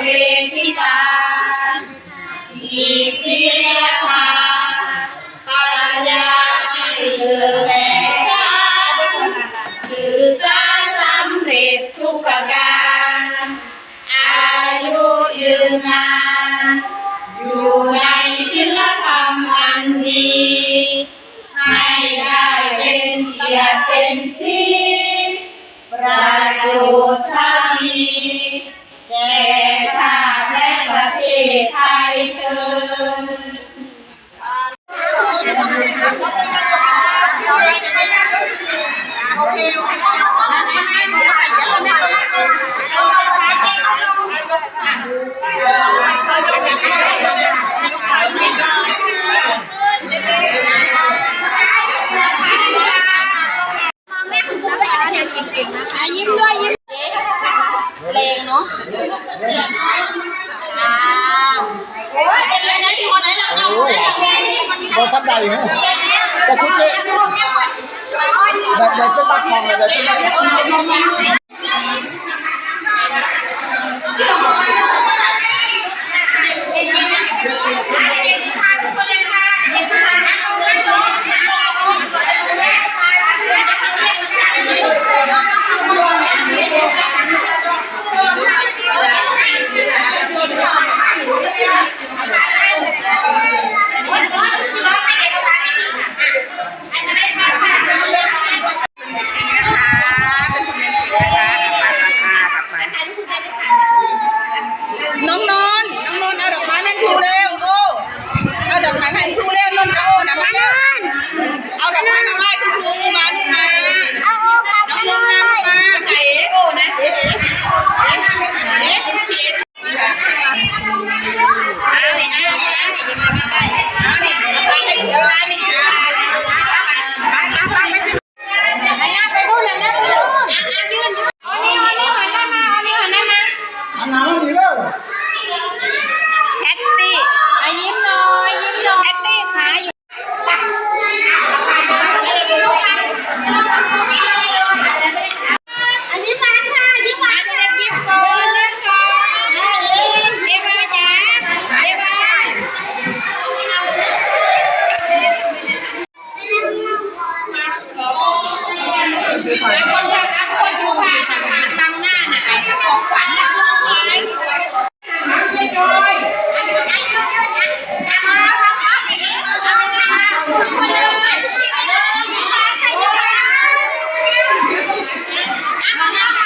วิทิตาอีกนี้ล้วปัญญาให้เอแก่กันสื่อสารสำเร็จทุกประการ อายุยืนนาน อยู่ในศิลธรรมอันดีให้ได้เป็นเกียรติเป็นศีลประโยชน์ทั้งมีแก่ ไทยเธอ tay nữa Các chú chị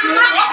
Mama.